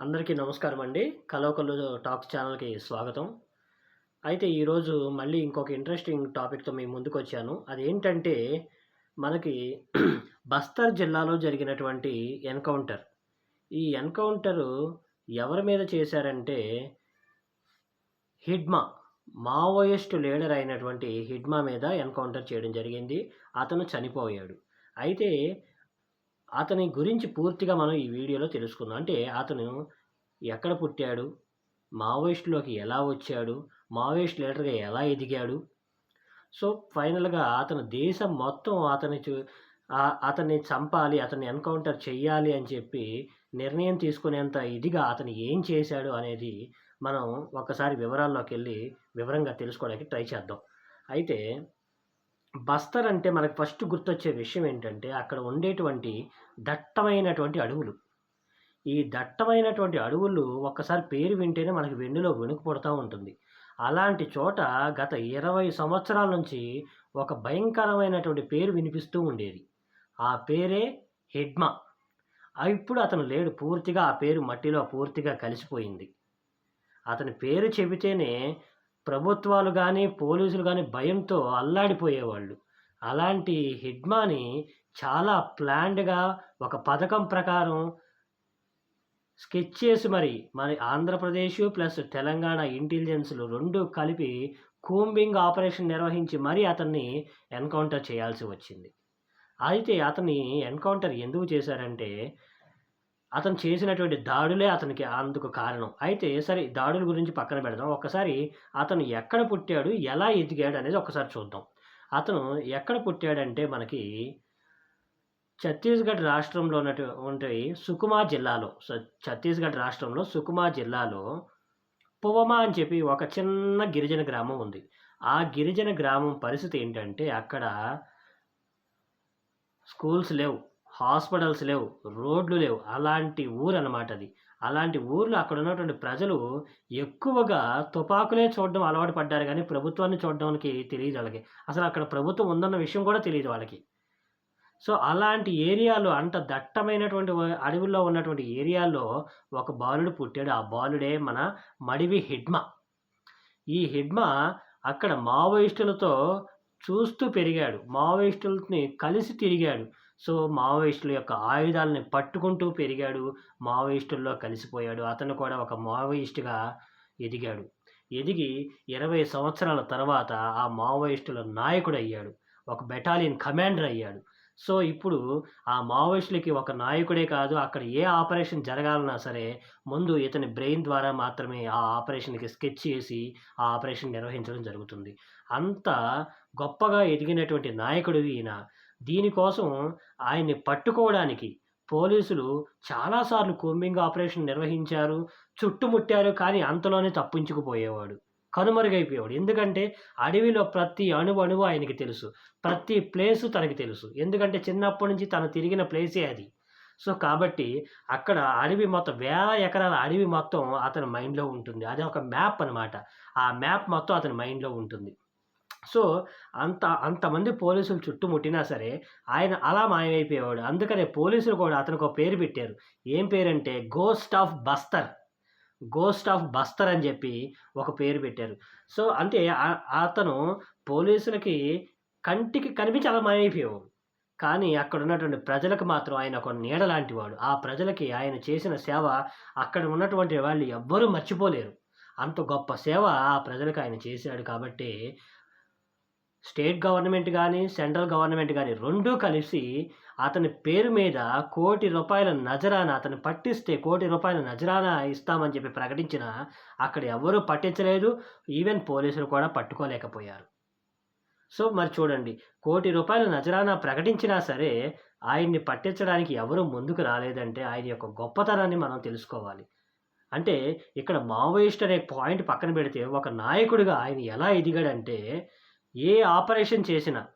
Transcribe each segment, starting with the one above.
అందరికీ నమస్కారం అండి. కలవకలు టాక్స్ ఛానల్కి స్వాగతం. అయితే ఈరోజు మళ్ళీ ఇంకొక ఇంట్రెస్టింగ్ టాపిక్తో మేము ముందుకు వచ్చాను అదేంటంటే మనకి బస్తర్ జిల్లాలో జరిగినటువంటి ఎన్కౌంటర్. ఈ ఎన్కౌంటరు ఎవరి మీద చేశారంటే హిడ్మా మావోయిస్ట్ లీడర్ అయినటువంటి హిడ్మా మీద ఎన్కౌంటర్ చేయడం జరిగింది. అతను చనిపోయాడు. అయితే అతని గురించి పూర్తిగా మనం ఈ వీడియోలో తెలుసుకుందాం. అంటే అతను ఎక్కడ పుట్టాడు? మావోయిస్టులోకి ఎలా వచ్చాడు? మావోయిస్ట్ లీడర్గా ఎలా ఎదిగాడు? సో ఫైనల్గా అతను దేశం మొత్తం అతని చూ- అతన్ని చంపాలి అతన్ని ఎన్కౌంటర్ చెయ్యాలి అని చెప్పి నిర్ణయం తీసుకునేంత ఇదిగా అతను ఏం చేశాడు అనేది మనం ఒకసారి వివరాల్లోకి వెళ్ళి వివరంగా తెలుసుకోవడానికి ట్రై చేద్దాం. అయితే బస్తర్ అంటే మనకు ఫస్ట్ గుర్తొచ్చే విషయం ఏంటంటే అక్కడ ఉండేటువంటి దట్టమైనటువంటి అడవులు. ఈ దట్టమైనటువంటి అడవులు ఒక్కసారి పేరు వింటేనే మనకి వెన్నులో వెనుక పడుతూ ఉంటుంది. అలాంటి చోట గత ఇరవై సంవత్సరాల నుంచి ఒక భయంకరమైనటువంటి పేరు వినిపిస్తూ ఉండేది. ఆ పేరే హెడ్మా. ఇప్పుడు అతను లేడు. పూర్తిగా ఆ పేరు మట్టిలో పూర్తిగా కలిసిపోయింది. అతని పేరు చెబితేనే ప్రభుత్వాలు కానీ పోలీసులు కానీ భయంతో అల్లాడిపోయేవాళ్ళు. అలాంటి హిడ్మాని చాలా ప్లాన్డ్గా ఒక పథకం ప్రకారం స్కెచ్ చేసి మరి మన ఆంధ్రప్రదేశ్ ప్లస్ తెలంగాణ ఇంటెలిజెన్స్లు రెండు కలిపి కూంబింగ్ ఆపరేషన్ నిర్వహించి మరీ అతన్ని ఎన్కౌంటర్ చేయాల్సి వచ్చింది. అయితే అతన్ని ఎన్కౌంటర్ ఎందుకు చేశారంటే అతను చేసినటువంటి దాడులే అతనికి అందుకు కారణం. అయితే సరే దాడుల గురించి పక్కన పెడదాం. ఒక్కసారి అతను ఎక్కడ పుట్టాడు ఎలా ఎదిగాడు అనేది ఒకసారి చూద్దాం. అతను ఎక్కడ పుట్టాడంటే మనకి ఛత్తీస్గఢ్ రాష్ట్రంలో ఉన్నటువంటి సుకుమా జిల్లాలో ఛత్తీస్గఢ్ రాష్ట్రంలో సుకుమా జిల్లాలో పువమా అని చెప్పి ఒక చిన్న గిరిజన గ్రామం ఉంది. ఆ గిరిజన గ్రామం పరిస్థితి ఏంటంటే అక్కడ స్కూల్స్ లేవు. హాస్పిటల్స్ లేవు రోడ్లు లేవు. అలాంటి ఊరు అన్నమాట అది. అలాంటి ఊర్లో అక్కడ ఉన్నటువంటి ప్రజలు ఎక్కువగా తుపాకులే చూడడం అలవాటు పడ్డారు కానీ ప్రభుత్వాన్ని చూడడానికి తెలియదు వాళ్ళకి. అసలు అక్కడ ప్రభుత్వం ఉందన్న విషయం కూడా తెలియదు వాళ్ళకి. సో అలాంటి ఏరియాలో అంత దట్టమైనటువంటి అడవుల్లో ఉన్నటువంటి ఏరియాలో ఒక బాలుడు పుట్టాడు. ఆ బాలుడే మన మడివి హిడ్మా. ఈ హిడ్మా అక్కడ మావోయిస్టులతో చూస్తూ పెరిగాడు. మావోయిస్టులని కలిసి తిరిగాడు. సో మావోయిస్టుల యొక్క ఆయుధాలని పట్టుకుంటూ పెరిగాడు. మావోయిస్టుల్లో కలిసిపోయాడు. అతను కూడా ఒక మావోయిస్టుగా ఎదిగాడు. ఎదిగి ఇరవై సంవత్సరాల తర్వాత ఆ మావోయిస్టుల నాయకుడు అయ్యాడు. ఒక బెటాలియన్ కమాండర్ అయ్యాడు. సో ఇప్పుడు ఆ మావోయిస్టులకి ఒక నాయకుడే కాదు. అక్కడ ఏ ఆపరేషన్ జరగాలన్నా సరే ముందు ఇతని బ్రెయిన్ ద్వారా మాత్రమే ఆ ఆపరేషన్కి స్కెచ్ చేసి ఆ ఆపరేషన్ నిర్వహించడం జరుగుతుంది. అంత గొప్పగా ఎదిగినటువంటి నాయకుడు ఈయన. దీనికోసం ఆయన్ని పట్టుకోవడానికి పోలీసులు చాలాసార్లు కూంబింగ్ ఆపరేషన్ నిర్వహించారు చుట్టుముట్టారు కానీ అంతలోనే తప్పించుకుపోయేవాడు కనుమరుగైపోయేవాడు. ఎందుకంటే అడవిలో ప్రతి అణువు అణువు ఆయనకి తెలుసు ప్రతి ప్లేసు తనకి తెలుసు. ఎందుకంటే చిన్నప్పటి నుంచి తను తిరిగిన ప్లేసే అది. సో కాబట్టి అక్కడ అడవి మొత్తం వేల ఎకరాల అడవి మొత్తం అతని మైండ్లో ఉంటుంది. అది ఒక మ్యాప్ అన్నమాట. ఆ మ్యాప్ మొత్తం అతని మైండ్లో ఉంటుంది. సో అంత అంతమంది పోలీసులు చుట్టుముట్టినా సరే ఆయన అలా మాయమైపోయేవాడు. అందుకనే పోలీసులు కూడా అతనికి ఒక పేరు పెట్టారు. ఏం పేరంటే ghost of Bastar. Ghost of Bastar అని చెప్పి ఒక పేరు పెట్టారు. సో అంటే అతను పోలీసులకి కంటికి కనిపించి అలా మాయమైపోయేవాడు. కానీ అక్కడ ఉన్నటువంటి ప్రజలకు మాత్రం ఆయన ఒక నీడ లాంటివాడు. ఆ ప్రజలకి ఆయన చేసిన సేవ అక్కడ ఉన్నటువంటి వాళ్ళు ఎవ్వరూ మర్చిపోలేరు. అంత గొప్ప సేవ ఆ ప్రజలకు ఆయన చేశాడు కాబట్టి స్టేట్ గవర్నమెంట్ కానీ సెంట్రల్ గవర్నమెంట్ కానీ రెండూ కలిసి అతని పేరు మీద కోటి రూపాయల నజరానా అతను పట్టిస్తే కోటి రూపాయల నజరానా ఇస్తామని చెప్పి ప్రకటించిన అక్కడ ఎవరూ పట్టించలేదు. ఈవెన్ పోలీసులు కూడా పట్టుకోలేకపోయారు. సో మరి చూడండి. కోటి రూపాయల నజరానా ప్రకటించినా సరే ఆయన్ని పట్టించడానికి ఎవరు ముందుకు రాలేదంటే ఆయన యొక్క గొప్పతనాన్ని మనం తెలుసుకోవాలి. అంటే ఇక్కడ మావోయిస్ట్ అనే పాయింట్ పక్కన పెడితే ఒక నాయకుడిగా ఆయన ఎలా ఎదిగాడంటే ఏ ఆపరేషన్ చేసినా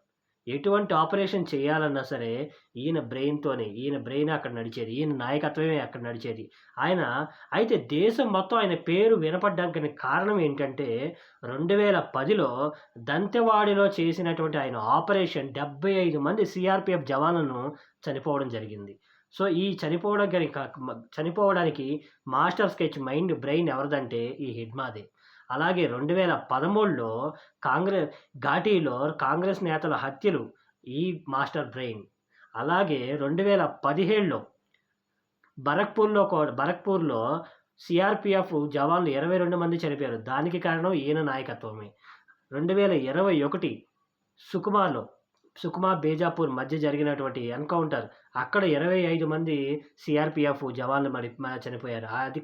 ఎటువంటి ఆపరేషన్ చేయాలన్నా సరే ఈయన బ్రెయిన్తోనే ఈయన బ్రెయిన్ అక్కడ నడిచేది ఈయన నాయకత్వమే అక్కడ నడిచేది. ఆయన అయితే దేశం మొత్తం ఆయన పేరు వినపడడానికి కారణం ఏంటంటే రెండు వేల పదిలో దంతెవాడిలో చేసినటువంటి ఆయన ఆపరేషన్ డెబ్బై ఐదు మంది సిఆర్పిఎఫ్ జవాన్లను చనిపోవడం జరిగింది. సో ఈ చనిపోవడానికి చనిపోవడానికి మాస్టర్ స్కెచ్ మైండ్ బ్రెయిన్ ఎవరిదంటే ఈ హిడ్మాదే. అలాగే రెండు వేల పదమూడులో కాంగ్రెస్ ఘాటీలో కాంగ్రెస్ నేతల హత్యలు ఈ మాస్టర్ బ్రెయిన్. అలాగే రెండు వేల పదిహేడులో బరక్పూర్లో కూడా బరక్పూర్లో సిఆర్పిఎఫ్ జవాన్లు ఇరవై రెండు మంది చనిపోయారు. దానికి కారణం ఈయన నాయకత్వమే. రెండు వేల ఇరవై ఒకటి సుకుమార్లో సుకుమా బేజాపూర్ మధ్య జరిగినటువంటి ఎన్కౌంటర్ అక్కడ ఇరవై ఐదు మంది సిఆర్పిఎఫ్ జవాన్లు మరి చనిపోయారు. అది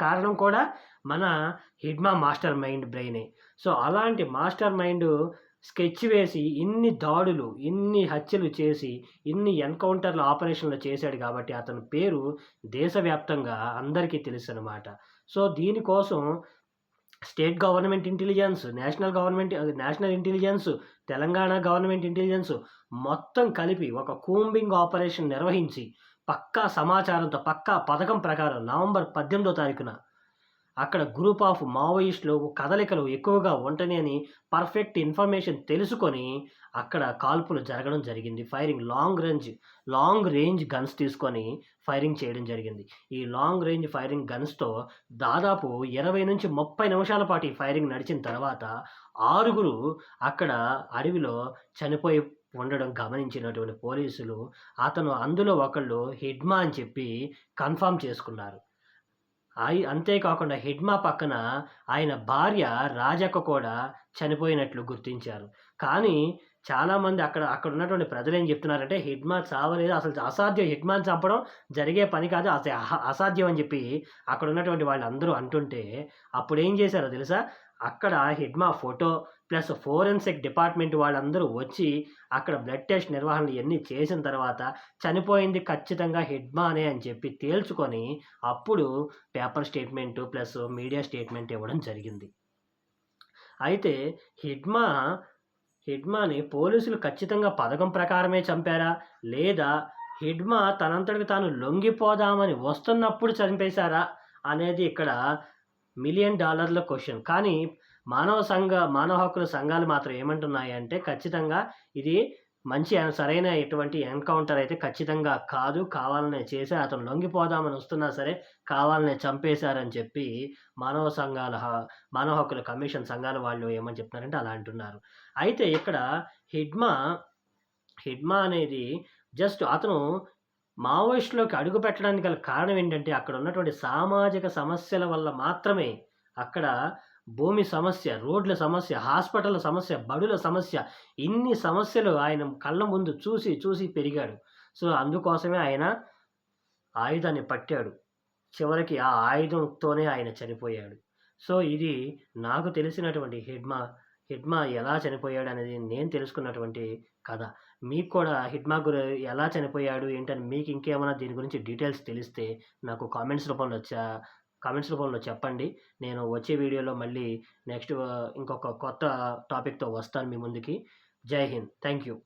కారణం కూడా మన హిడ్మా మాస్టర్ మైండ్ బ్రెయినే. సో అలాంటి మాస్టర్ మైండ్ స్కెచ్ వేసి ఇన్ని దాడులు ఇన్ని హత్యలు చేసి ఇన్ని ఎన్కౌంటర్లు ఆపరేషన్లు చేశాడు కాబట్టి అతని పేరు దేశవ్యాప్తంగా అందరికీ తెలుసు అనమాట సో దీనికోసం state government intelligence national government national intelligence Telangana government intelligence మొత్తం కలిపి ఒక కూంబింగ్ ఆపరేషన్ నిర్వహించి పక్కా సమాచారంతో పక్కా పథకం ప్రకారం నవంబర్ పద్దెనిమిదో తారీఖున అక్కడ గ్రూప్ ఆఫ్ మావోయిస్టులు కదలికలు ఎక్కువగా ఉంటాయి అని పర్ఫెక్ట్ ఇన్ఫర్మేషన్ తెలుసుకొని అక్కడ కాల్పులు జరగడం జరిగింది. Firing long range long range guns తీసుకొని ఫైరింగ్ చేయడం జరిగింది. ఈ లాంగ్ రేంజ్ ఫైరింగ్ గన్స్తో దాదాపు ఇరవై నుంచి ముప్పై నిమిషాల పాటు ఈ ఫైరింగ్ నడిచిన తర్వాత ఆరుగురు అక్కడ అడవిలో చనిపోయి ఉండడం గమనించినటువంటి పోలీసులు అతను అందులో ఒకళ్ళు హిడ్మా అని చెప్పి కన్ఫామ్ చేసుకున్నారు. అయి అంతేకాకుండా హిడ్మా పక్కన ఆయన భార్య రాజక్క కూడా చనిపోయినట్లు గుర్తించారు. కానీ చాలామంది అక్కడ అక్కడ ఉన్నటువంటి ప్రజలు ఏం చెప్తున్నారంటే హిడ్మా చావలేదు అసలు అసాధ్యం హిడ్మాని చంపడం జరిగే పని కాదు అసలు అసాధ్యం అని చెప్పి అక్కడ ఉన్నటువంటి వాళ్ళు అందరూ అంటుంటే అప్పుడు ఏం చేశారో తెలుసా? అక్కడ Hidma photo plus forensic department వాళ్ళందరూ వచ్చి అక్కడ బ్లడ్ టెస్ట్ నిర్వహణలు ఇవన్నీ చేసిన తర్వాత చనిపోయింది ఖచ్చితంగా హిడ్మానే అని చెప్పి తేల్చుకొని అప్పుడు paper statement plus media statement ఇవ్వడం జరిగింది. అయితే హిడ్మా హిడ్మాని పోలీసులు ఖచ్చితంగా పథకం ప్రకారమే చంపారా? లేదా హిడ్మా తనంతటికి తాను లొంగిపోదామని వస్తున్నప్పుడు చంపేశారా? అనేది ఇక్కడ మిలియన్ డాలర్ల క్వశ్చన్. కానీ మానవ సంఘ మానవ హక్కుల సంఘాలు మాత్రం ఏమంటున్నాయి అంటే ఖచ్చితంగా ఇది మంచి సరైన ఎటువంటి ఎన్కౌంటర్ అయితే ఖచ్చితంగా కాదు కావాలనే చేసి అతను లొంగిపోదామని వస్తున్నా సరే కావాలనే చంపేశారని చెప్పి మానవ సంఘాల మానవ హక్కుల కమిషన్ సంఘాల వాళ్ళు ఏమని చెప్తున్నారంటే అలా అంటున్నారు. అయితే ఇక్కడ హిడ్మా హిడ్మా అనేది జస్ట్ అతను మావోయిస్టులోకి అడుగు పెట్టడానికి గల కారణం ఏంటంటే అక్కడ ఉన్నటువంటి సామాజిక సమస్యల వల్ల మాత్రమే అక్కడ భూమి సమస్య రోడ్ల సమస్య హాస్పిటల్ సమస్య బడుల సమస్య ఇన్ని సమస్యలు ఆయన కళ్ళ ముందు చూసి చూసి పెరిగాడు. సో అందుకోసమే ఆయన ఆయుధాన్ని పట్టాడు. చివరికి ఆ ఆయుధంతోనే ఆయన చనిపోయాడు. సో ఇది నాకు తెలిసినటువంటి హిడ్మా హిడ్మా ఎలా చనిపోయాడు అనేది నేను తెలుసుకున్నటువంటి కథ. మీకు కూడా హిడ్మా గురి ఎలా చనిపోయాడు ఏంటని మీకు ఇంకేమైనా దీని గురించి డీటెయిల్స్ తెలిస్తే నాకు కామెంట్స్ రూపంలో వచ్చా కామెంట్స్ రూపంలో చెప్పండి. నేను వచ్చే వీడియోలో మళ్ళీ నెక్స్ట్ ఇంకొక కొత్త టాపిక్తో వస్తాను మీ ముందుకి. జై హింద్. Thank you